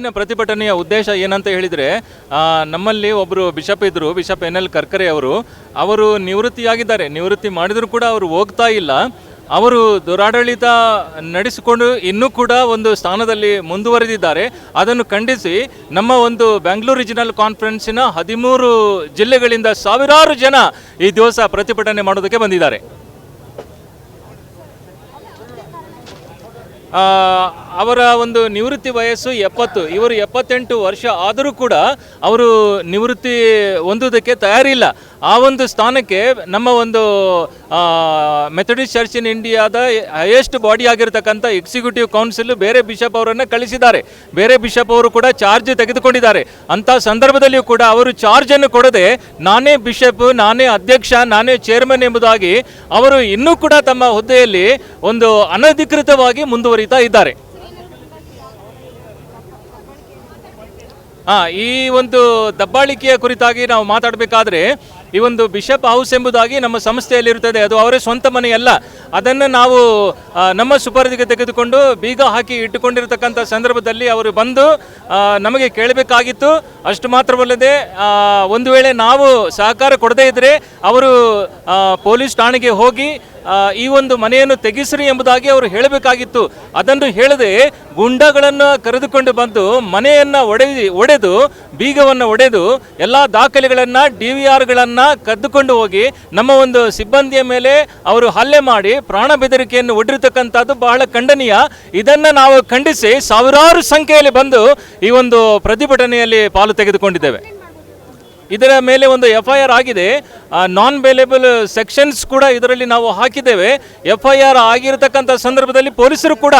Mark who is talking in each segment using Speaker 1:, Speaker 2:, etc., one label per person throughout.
Speaker 1: ಇಂದಿನ ಪ್ರತಿಭಟನೆಯ ಉದ್ದೇಶ ಏನಂತ ಹೇಳಿದರೆ ನಮ್ಮಲ್ಲಿ ಒಬ್ಬರು ಬಿಷಪ್ ಇದ್ದರು ಬಿಷಪ್ ಎನ್ ಎಲ್ ಕರ್ಕರೆ ಅವರು. ಅವರು ನಿವೃತ್ತಿಯಾಗಿದ್ದಾರೆ. ನಿವೃತ್ತಿ ಮಾಡಿದರೂ ಕೂಡ ಅವರು ಹೋಗ್ತಾ ಇಲ್ಲ. ಅವರು ದುರಾಡಳಿತ ನಡೆಸಿಕೊಂಡು ಇನ್ನೂ ಕೂಡ ಒಂದು ಸ್ಥಾನದಲ್ಲಿ ಮುಂದುವರೆದಿದ್ದಾರೆ. ಅದನ್ನು ಖಂಡಿಸಿ ನಮ್ಮ ಒಂದು ಬೆಂಗಳೂರು ರಿಜಿನಲ್ ಕಾನ್ಫರೆನ್ಸಿನ ಹದಿಮೂರು ಜಿಲ್ಲೆಗಳಿಂದ ಸಾವಿರಾರು ಜನ ಈ ದಿವಸ ಪ್ರತಿಭಟನೆ ಮಾಡೋದಕ್ಕೆ ಬಂದಿದ್ದಾರೆ. ಅವರ ಒಂದು ನಿವೃತ್ತಿ ವಯಸ್ಸು ಎಪ್ಪತ್ತು. ಇವರು ಎಪ್ಪತ್ತೆಂಟು ವರ್ಷ ಆದರೂ ಕೂಡ ಅವರು ನಿವೃತ್ತಿ ಹೊಂದುವುದಕ್ಕೆ ತಯಾರಿಲ್ಲ. ಆ ಒಂದು ಸ್ಥಾನಕ್ಕೆ ನಮ್ಮ ಒಂದು ಮೆಥಡಿಸ್ಟ್ ಚರ್ಚ್ ಇನ್ ಇಂಡಿಯಾದ ಹೈಯೆಸ್ಟ್ ಬಾಡಿ ಆಗಿರತಕ್ಕಂಥ ಎಕ್ಸಿಕ್ಯೂಟಿವ್ ಕೌನ್ಸಿಲ್ ಬೇರೆ ಬಿಷಪ್ ಅವರನ್ನು ಕಳಿಸಿದ್ದಾರೆ. ಬೇರೆ ಬಿಷಪ್ ಅವರು ಕೂಡ ಚಾರ್ಜ್ ತೆಗೆದುಕೊಂಡಿದ್ದಾರೆ. ಅಂಥ ಸಂದರ್ಭದಲ್ಲಿಯೂ ಕೂಡ ಅವರು ಚಾರ್ಜನ್ನು ಕೊಡದೆ ನಾನೇ ಬಿಷಪ್ ನಾನೇ ಅಧ್ಯಕ್ಷ, ನಾನೇ ಚೇರ್ಮನ್ ಎಂಬುದಾಗಿ ಅವರು ಇನ್ನೂ ಕೂಡ ತಮ್ಮ ಹುದ್ದೆಯಲ್ಲಿ ಒಂದು ಅನಧಿಕೃತವಾಗಿ ಮುಂದುವರಿತಾ ಇದ್ದಾರೆ. ಈ ಒಂದು ದಬ್ಬಾಳಿಕೆಯ ಕುರಿತಾಗಿ ನಾವು ಮಾತಾಡಬೇಕಾದ್ರೆ ಈ ಒಂದು ಬಿಷಪ್ ಹೌಸ್ ಎಂಬುದಾಗಿ ನಮ್ಮ ಸಂಸ್ಥೆಯಲ್ಲಿರುತ್ತದೆ. ಅದು ಅವರೇ ಸ್ವಂತ ಮನೆಯಲ್ಲ. ಅದನ್ನು ನಾವು ನಮ್ಮ ಸುಪರ್ದಿಗೆ ತೆಗೆದುಕೊಂಡು ಬೀಗ ಹಾಕಿ ಇಟ್ಟುಕೊಂಡಿರತಕ್ಕಂಥ ಸಂದರ್ಭದಲ್ಲಿ ಅವರು ಬಂದು ನಮಗೆ ಕೇಳಬೇಕಾಗಿತ್ತು. ಅಷ್ಟು ಮಾತ್ರವಲ್ಲದೆ ಒಂದು ವೇಳೆ ನಾವು ಸಹಕಾರ ಕೊಡದೇ ಇದ್ದರೆ ಅವರು ಪೊಲೀಸ್ ಠಾಣೆಗೆ ಹೋಗಿ ಈ ಒಂದು ಮನೆಯನ್ನು ತೆಗೆಸ್ರಿ ಎಂಬುದಾಗಿ ಅವರು ಹೇಳಬೇಕಾಗಿತ್ತು. ಅದನ್ನು ಹೇಳದೆ ಗುಂಡಗಳನ್ನು ಕರೆದುಕೊಂಡು ಬಂದು ಮನೆಯನ್ನು ಒಡೆದು ಒಡೆದು, ಬೀಗವನ್ನು ಒಡೆದು ಎಲ್ಲ ದಾಖಲೆಗಳನ್ನು, ಡಿ ವಿ ಆರ್ಗಳನ್ನು ಕದ್ದುಕೊಂಡು ಹೋಗಿ ನಮ್ಮ ಒಂದು ಸಿಬ್ಬಂದಿಯ ಮೇಲೆ ಅವರು ಹಲ್ಲೆ ಮಾಡಿ ಪ್ರಾಣ ಬೆದರಿಕೆಯನ್ನು ಒಡ್ಡಿರ್ತಕ್ಕಂಥದ್ದು ಬಹಳ ಖಂಡನೀಯ. ಇದನ್ನು ನಾವು ಖಂಡಿಸಿ ಸಾವಿರಾರು ಸಂಖ್ಯೆಯಲ್ಲಿ ಬಂದು ಈ ಒಂದು ಪ್ರತಿಭಟನೆಯಲ್ಲಿ ಪಾಲು ತೆಗೆದುಕೊಂಡಿದ್ದೇವೆ. ಇದರ ಮೇಲೆ ಒಂದು ಎಫ್ ಐ ಆರ್ ಆಗಿದೆ ನಾನ್ ಬೇಲೇಬಲ್ ಸೆಕ್ಷನ್ಸ್ ಕೂಡ ಇದರಲ್ಲಿ ನಾವು ಹಾಕಿದ್ದೇವೆ. ಎಫ್ ಐ ಆರ್ ಆಗಿರತಕ್ಕಂಥ ಸಂದರ್ಭದಲ್ಲಿ ಪೊಲೀಸರು ಕೂಡ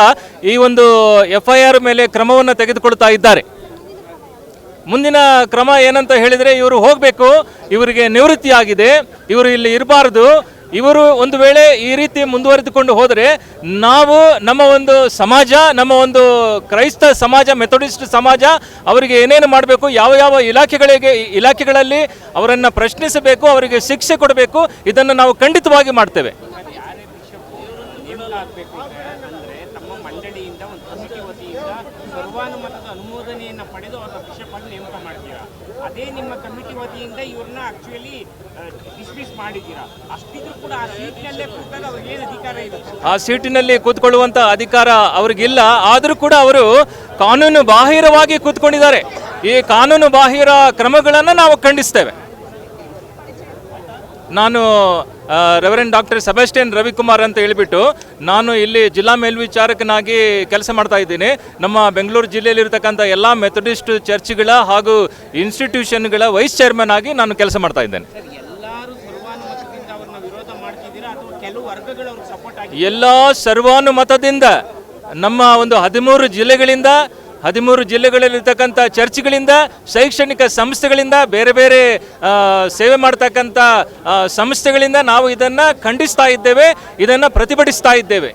Speaker 1: ಈ ಒಂದು ಎಫ್ ಐ ಆರ್ ಮೇಲೆ ಕ್ರಮವನ್ನು ತೆಗೆದುಕೊಳ್ತಾ ಇದ್ದಾರೆ. ಮುಂದಿನ ಕ್ರಮ ಏನಂತ ಹೇಳಿದರೆ ಇವರು ಹೋಗಬೇಕು, ಇವರಿಗೆ ನಿವೃತ್ತಿ ಆಗಿದೆ ಇವರು ಇಲ್ಲಿ ಇರಬಾರದು. ಇವರು ಒಂದು ವೇಳೆ ಈ ರೀತಿ ಮುಂದುವರೆದುಕೊಂಡು ಹೋದರೆ ನಾವು ನಮ್ಮ ಒಂದು ಸಮಾಜ, ನಮ್ಮ ಒಂದು ಕ್ರೈಸ್ತ ಸಮಾಜ, ಮೆಥೋಡಿಸ್ಟ್ ಸಮಾಜ ಅವರಿಗೆ ಏನೇನು ಮಾಡಬೇಕು, ಯಾವ ಯಾವ ಇಲಾಖೆಗಳಿಗೆ, ಇಲಾಖೆಗಳಲ್ಲಿ ಅವರನ್ನು ಪ್ರಶ್ನಿಸಬೇಕು, ಅವರಿಗೆ ಶಿಕ್ಷೆ ಕೊಡಬೇಕು, ಇದನ್ನು ನಾವು ಖಂಡಿತವಾಗಿ ಮಾಡ್ತೇವೆ
Speaker 2: ನೇಮಕ ಆಗಬೇಕು ಅಂದರೆ ತಮ್ಮ ಕಮಿಟಿ ವತಿಯಿಂದ ಸರ್ವಾನುಮತದ ಅನುಮೋದನೆಯನ್ನು ಪಡೆದು ಅವರ ಬಿಷಪ್ ನೇಮಕ ಮಾಡ್ತೀರಾ? ಅದೇ ನಿಮ್ಮ ಕಮಿಟಿ ವತಿಯಿಂದ ಇವ್ರನ್ನ ಆಕ್ಚುಲಿ ಡಿಸ್ಮಿಸ್ ಮಾಡಿದ್ದೀರಾ? ಅಷ್ಟಿದ್ರು ಕೂಡ ಆ ಸೀಟಿನಲ್ಲೇ ಕೂತಾಗ ಅವ್ರಿಗೆ ಏನು ಅಧಿಕಾರ ಇದೆ?
Speaker 1: ಆ ಸೀಟಿನಲ್ಲಿ ಕೂತ್ಕೊಳ್ಳುವಂತ ಅಧಿಕಾರ ಅವ್ರಿಗಿಲ್ಲ. ಆದರೂ ಕೂಡ ಅವರು ಕಾನೂನು ಬಾಹಿರವಾಗಿ ಕೂತ್ಕೊಂಡಿದ್ದಾರೆ. ಈ ಕಾನೂನು ಬಾಹಿರ ಕ್ರಮಗಳನ್ನು ನಾವು ಖಂಡಿಸ್ತೇವೆ. ನಾನು ರೆವರೆಂಡ್ ಡಾಕ್ಟರ್ ಸೆಬಾಸ್ಟಿಯನ್ ರವಿಕುಮಾರ್ ಅಂತ ಹೇಳಿಬಿಟ್ಟು ನಾನು ಇಲ್ಲಿ ಜಿಲ್ಲಾ ಮೇಲ್ವಿಚಾರಕನಾಗಿ ಕೆಲಸ ಮಾಡ್ತಾ ಇದ್ದೀನಿ. ನಮ್ಮ ಬೆಂಗಳೂರು ಜಿಲ್ಲೆಯಲ್ಲಿರ್ತಕ್ಕಂಥ ಎಲ್ಲ ಮೆಥಡಿಸ್ಟ್ ಚರ್ಚ್ಗಳ ಹಾಗೂ ಇನ್ಸ್ಟಿಟ್ಯೂಷನ್ಗಳ ವೈಸ್ ಚೇರ್ಮನ್ ಆಗಿ ನಾನು ಕೆಲಸ ಮಾಡ್ತಾ ಇದ್ದೇನೆ. ಎಲ್ಲ ಸರ್ವಾನುಮತದಿಂದ ನಮ್ಮ ಒಂದು ಹದಿಮೂರು ಜಿಲ್ಲೆಗಳಿಂದ ಹದಿಮೂರು ಜಿಲ್ಲೆಗಳಲ್ಲಿರ್ತಕ್ಕಂಥ ಚರ್ಚ್ಗಳಿಂದ, ಶೈಕ್ಷಣಿಕ ಸಂಸ್ಥೆಗಳಿಂದ, ಬೇರೆ ಬೇರೆ ಸೇವೆ ಮಾಡ್ತಕ್ಕಂಥ ಸಂಸ್ಥೆಗಳಿಂದ ನಾವು ಇದನ್ನು ಖಂಡಿಸ್ತಾ ಇದ್ದೇವೆ, ಇದನ್ನು ಪ್ರತಿಭಟಿಸ್ತಾ ಇದ್ದೇವೆ.